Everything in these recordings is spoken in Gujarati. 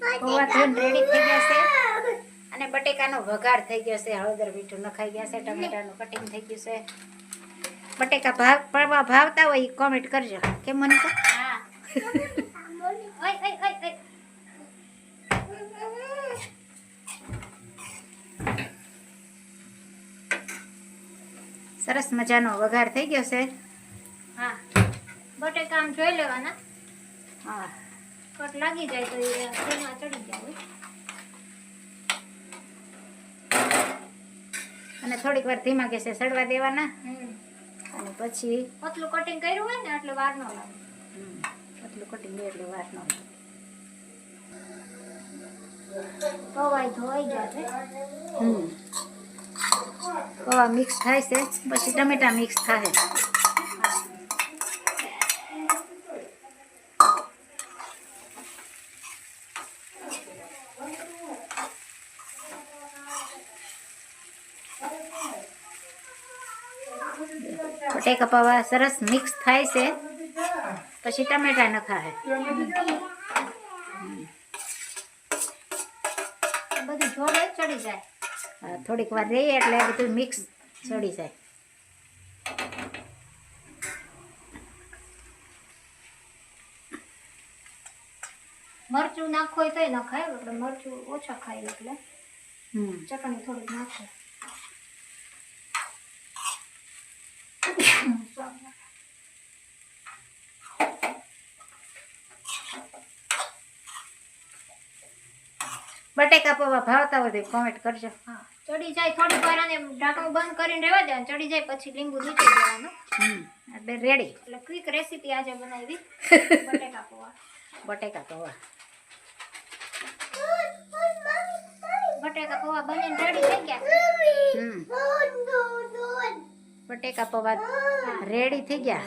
પૌવા ધોઈને રેડી થઈ ગયા છે. અને બટેકાનો વઘાર થઈ ગયો છે હળદર મીઠું નખાઈ ગયા છે ટમેટાનું કટિંગ થઈ ગયું છે. બટેકા ભાવ પડવા ભાવતા હોય કોમેન્ટ કરજો. કેમ મને તો સરસ મજાનો વઘાર થઈ ગયો છે. હા. બટેકા આમ જોઈ લેવાના. હા. કટ લાગી જાય તો એ તેમાં ચડી જાય અને થોડીક વાર ધીમા ગેસે સડવા દેવાના. અને પછી પતલું કટિંગ કર્યું હોય ને એટલે વાર ન લાગે. પતલું કટિંગ એટલે વાર ન લાગે. કવાય ધોઈ ગયા છે હમ. પૌવા મિક્સ થાય છે પછી ટમેટા મિક્સ થાય. બટેકા કપાવા સરસ મિક્સ થાય છે. પછી ટમેટા નખાય બધી જોડે જ ચડી જાય. થોડીક વાર રહીએ એટલે બધું મિક્સ ચડી જાય. મરચું નાખવું હોય તોય નખાય આપણે મરચું ઓછા ખાય એટલે. હમ. ચટણી થોડીક નાખે બટેકા પૌવા ભાવતા હોય તો કોમેન્ટ કરજો. હા ચડી જાય થોડી વાર અને ઢાંકણું બંધ કરીને રહેવા દેવાનું. ચડી જાય પછી લીંબુ નીચે દેવાનું. હમ એટલે રેડી એટલે ક્વિક રેસીપી આજે બનાવી. બટેકા પૌવા. બટેકા પૌવા. બટેકા પૌવા બનીને રેડી થઈ ગયા? હમ. બટેકા પૌવા રેડી થઈ ગયા?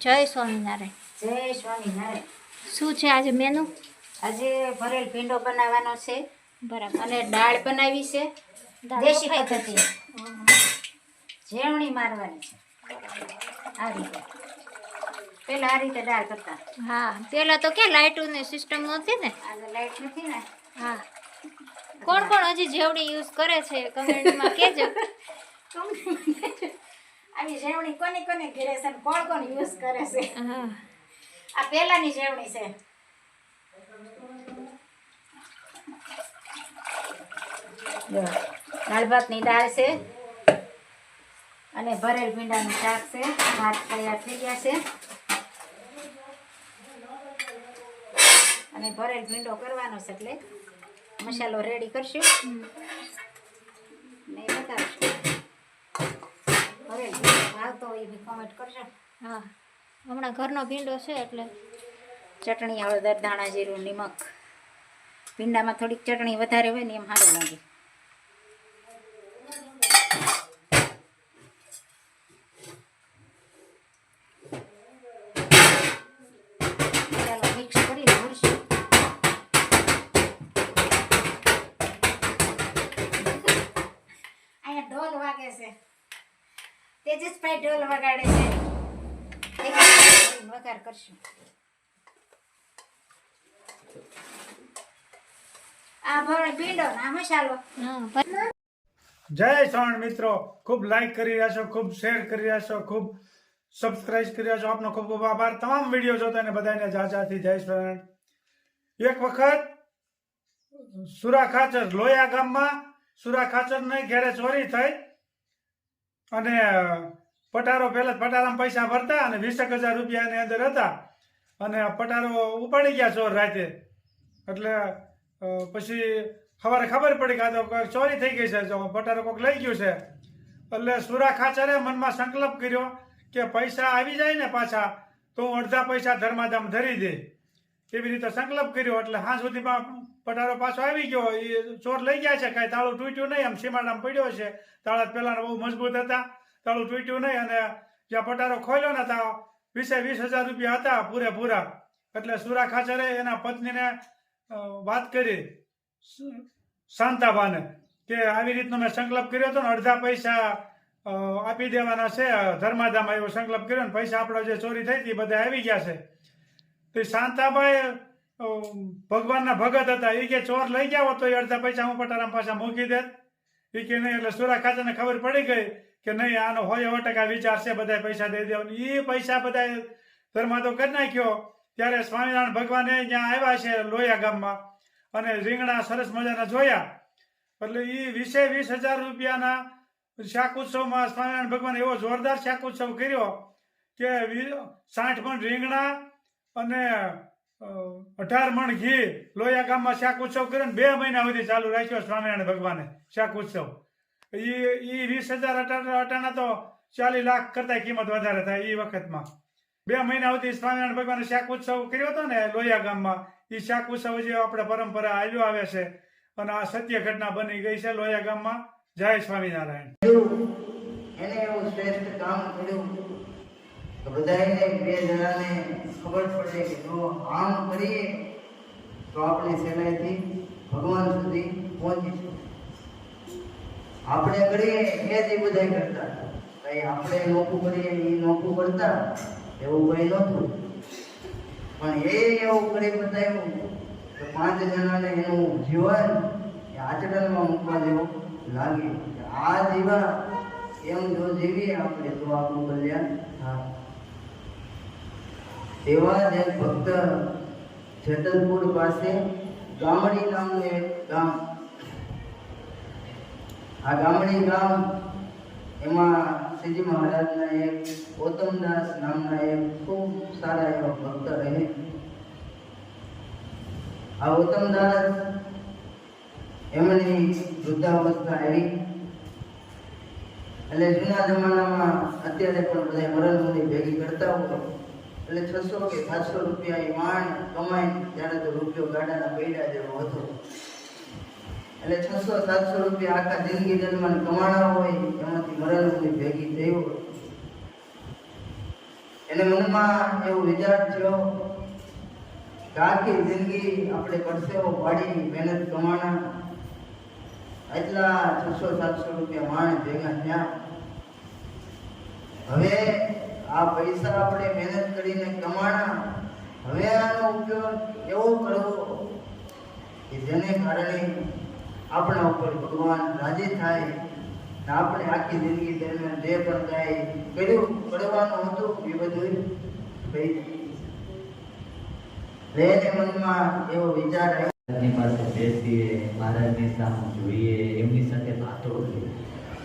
જય સ્વામિનારાયણ. જય સ્વામિનારાયણ. શું છે આજે મેનુ આજે ભરેલ ભીંડો બનાવવાનો છે. બરાબર. અને દાળ બનાવી છે. દેશી પદ્ધતિ. ઝેવણી મારવાની છે. આ રીતે. પેલા આ રીતે દાળ કરતા. હા પેલા તો કે લાઇટું ને સિસ્ટમ નહોતી ને. આજે લાઈટ નથી ને. હા. કોણ કોણ હજી જેવડી યુઝ કરે છે? કમેન્ટમાં કેજો. આવી ઝેવણી કોની કોની ઘરે છે કોણ કોણ યુઝ કરે છે? હા. આ પહેલાની ઝેવણી છે. જો, દાળ ભાતની દાળ છે. અને ભરેલ ભીંડાનું શાક છે. ભાત તૈયાર થઈ ગયા છે. અને ભરેલ ભીંડો કરવાનો છે એટલે મસાલો રેડી કરશું. ને બતાવશું. ભરેલ ભાવતો એ બી કોમેન્ટ કરજો. હા. હમણાં ઘરનો ભીંડો છે એટલે ચટણી હળદર ધાણા જીરું નિમક. ભીંડામાં થોડીક ચટણી વધારે હોય ને એમ સારું લાગે. મિક્સ કરીને અહીંયા ઢોલ વાગે છે. તેજસભાઈ ઢોલ વગાડે છે. વઘાર કરશું. આ ભરણ ભીંડો ને મસાલો. જય શ્રવણ મિત્રો. ખૂબ લાઈક કરી રહ્યા છો ખૂબ શેર કરી રહ્યા છો ખૂબ સબસ્ક્રાઇબ કરી રહ્યા છો. આપનો ખૂબ ખૂબ આભાર. તમામ વીડિયો જોતા અને બધાને જાજાથી જય શ્રવણ. એક વખત સુરા ખાચર લોયા ગામમાં સુરા ખાચરને ઘેરે ચોરી થઈ અને પટારો પહેલા પટારામાં પૈસા ભરતા અને વીસેક હજાર રૂપિયાની અંદર હતા. અને પટારો ઉપાડી ગયા ચોર રાતે. એટલે પછી સવારે ખબર પડી કે તો ચોરી થઈ ગઈ છે. પટારો કોઈક લઈ ગયું છે. એટલે સુરા ખાચરે મનમાં સંકલ્પ કર્યો કે પૈસા આવી જાય ને પાછા, તો હું અડધા પૈસા ધર્માધામ ધરી દે. એવી રીતે સંકલ્પ કર્યો. એટલે હા સુધીમાં પટારો પાછો આવી ગયો. એ ચોર લઈ ગયા છે. કાંઈ તાળું તૂટ્યું નહીં. આમ સીમાડામાં પડ્યો છે. તાળા પહેલાના બહુ મજબૂત હતા. તાળું તૂટ્યું નહીં અને જ્યાં પટારો ખોલ્યો ને ત્યાં વીસે વીસ હજાર રૂપિયા હતા પૂરેપૂરા. એટલે સુરા ખાચરે એના પત્નીને વાત કરી શાંતાબાને કે આવી રીતનો મેં સંકલ્પ કર્યો હતો ને, અડધા પૈસા આપી દેવાના છે ધર્માધામાં એવો સંકલ્પ કર્યો ને, પૈસા આપણો જે ચોરી થઈ હતી બધા આવી ગયા છે. તો શાંતાભાઈ ભગવાનના ભગત હતા, એ કે ચોર લઈ ગયા હોત તો એ અડધા પૈસા હું પટારામ પાછા મૂકી દે. એ કે નહીં, એટલે સુરા ખાતાને ખબર પડી ગઈ કે નહીં, આનો હોય એવો ટકા વિચાર છે બધા પૈસા દઈ દેવાનું. એ પૈસા બધા ધર્માદો કરી નાખ્યો. ત્યારે સ્વામિનારાયણ ભગવાને ત્યાં આવ્યા છે લોયા ગામમાં અને રીંગણા સરસ મજાના જોયા. એટલે એ વીસે વીસ હજાર રૂપિયાના શાક ઉત્સવમાં સ્વામિનારાયણ ભગવાન એવો જોરદાર શાક ઉત્સવ કર્યો કે સાઠ પણ રીંગણા અને અઢાર મણ ઘી. લોયા ગામમાં શાક ઉત્સવ કર્યો બે મહિના સુધી ચાલુ રાખ્યો સ્વામિનારાયણ ભગવાને શાક ઉત્સવ. એ વીસ હજાર અટાણા તો ચાલીસ લાખ કરતા કિંમત વધારે થાય એ વખતમાં. બે મહિના સુધી સ્વામિનારાયણ ભગવાને શાક ઉત્સવ કર્યો હતો ને લોયા ગામમાં એ શાક ઉત્સવ જે આપણે પરંપરા આવ્યો આવે છે અને આ સત્ય ઘટના બની ગઈ છે લોયા ગામમાં. જય સ્વામિનારાયણ. એને એવું શ્રેષ્ઠ કામ કર્યું તો બે જણાને ખબર પડે કે જો આમ કરીએ તો આપણે સહેલાઈથી ભગવાન સુધી પહોંચીશું આપણે કરીએ એ જ બધા કરતા. કઈ આપણે નોખું કરીએ એ નોખું કરતા, એવું કઈ નહોતું. પણ એ એવું કરી બતાવ્યું કે પાંચ જણાને એનું જીવન આચરણમાં મૂકવા જેવું લાગ્યું આ જીવા એમ જો જીવીએ આપણે તો આપણું કલ્યાણ થાય. તેવા જ ભક્ત જેતલપુર પાસે ગામડી નામનું એક ગામ. આ ગામડી ગામ એમાં શ્રીજી મહારાજના એક ગૌતમદાસ નામના એક ખૂબ સારા એવા ભક્ત રહે. આ ગૌતમદાસ એમની વૃદ્ધાવસ્થા આવી. એટલે જૂના જમાનામાં અત્યારે પણ બધા મરણ ભેગી કરતા હોય. એટલે છસો કે સાતસો રૂપિયા એ માણ કમાય જાણે તો રૂપિયો ગાડાના પૈડા જેવો હતો. એટલે છસો સાતસો રૂપિયા આખા જિંદગી દરમિયાન કમાણા હોય, એમાંથી મરણની ભેગી થઈ એને મનમાં એવો વિચાર થયો કે જિંદગી આપણે પરસેવો પાડી મહેનત કમાણા. એટલા છસો સાતસો રૂપિયા માણ ભેગા થયા. હવે આ પૈસા આપણે મહેનત કરીને કમાણા. હવે આનો ઉપયોગ એવો કરવો કે જેને કારણે આપણા ઉપર ભગવાન રાજી થાય આપણે આખી જિંદગી દરમિયાન જે પણ કાંઈ કર્યું, કરવાનું હતું, એ બધું ગયું મનમાં એવો વિચાર આવ્યો. પાસે બેસીએ, મહારાજની સામે જોઈએ, એમની સાથે વાતો કરીએ.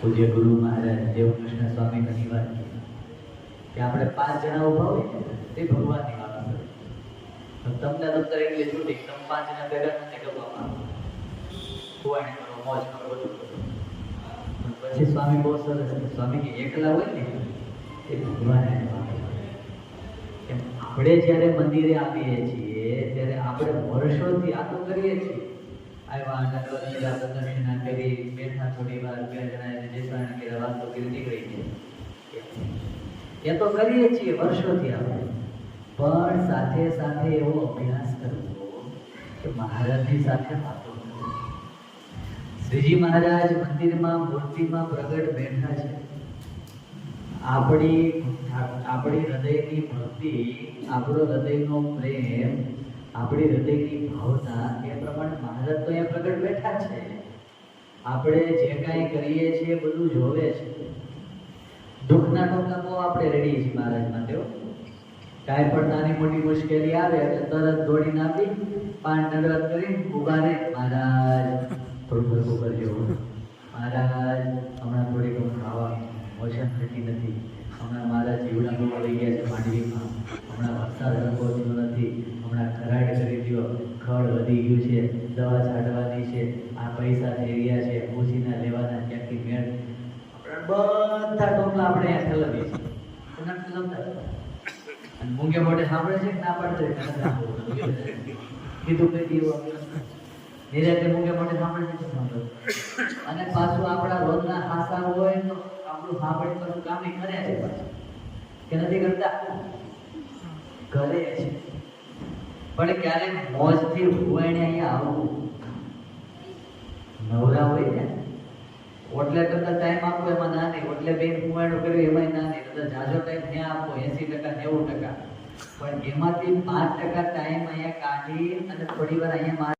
પૂજ્ય ગુરુ મહારાજ, દેવકૃષ્ણ સ્વામી ઘણી વાત કે આપણે પાંચ જણા ઊભા હોય તે ભગવાનની વાતો કરે તમને નંતર એટલે છૂટી, તમે પાંચ જણા ભેગા નથી ગપવામાં ખુવાણી કરો, મોજ કરો, બધું પછી સ્વામી બહુ સરસ છે. સ્વામી કે એકલા હોય ને, એ ભગવાન એમ આપણે જ્યારે મંદિરે આવીએ છીએ, ત્યારે આપણે વર્ષોથી આ તો કરીએ છીએ. આવ્યા નગર લીલા પ્રદક્ષિણા કરી, બેઠા થોડી વાર, બે જણાએ જેસાણ કર્યા વાતો કરી ગયા એ તો કરીએ છીએ, વર્ષોથી આપણે. પણ સાથે સાથે એવો અભ્યાસ કરવો કે મહારાજની સાથે વાતો શ્રીજી મહારાજ મંદિરમાં, મૂર્તિમાં પ્રગટ બેઠા છે. આપણી આપણી હૃદયની ભક્તિ, આપણો હૃદયનો પ્રેમ, આપણી હૃદયની ભાવના એ પ્રમાણે મહારાજ તો અહીંયા પ્રગટ બેઠા છે. આપણે જે કાંઈ કરીએ છીએ, બધું જોવે છે. દુઃખના બહુ આપણે રેડી છીએ મહારાજ માટે. કાંઈ પણ નાની મોટી મુશ્કેલી આવે એટલે તરત દોડીને આપી પાંચ નગર કરી ઊભા રહે. મહારાજ. થોડું કરજો. આપણે અહીંયા ઠલવીએ અને મૂંગે મોઢે સાંભળે છે કે ના નથી કીધું કઈ દેવું નિરાતે મૂંગે મોઢે સાંભળે છે સાંભળે? અને પાછું આપણા રોજના હાસા હોય તો આપણું સાંભળે પાછું કામ ય કરે છે કે નથી કરતા? કરે છે. પણ ક્યારેક મોજથી હુવાઈને અહીંયા આવવું નવરા હોય ને ઓટલે કરતા ટાઈમ આપો, એમાં ના નહીં ઓટલે બેન કુવાડું કર્યું એમાં ના નહીં કદાચ જાજો ટાઈમ ત્યાં આપો એસી ટકા, નેવું ટકા. પણ એમાંથી પાંચ ટકા ટાઈમ અહીંયા કાઢી અને થોડી વાર અહીંયા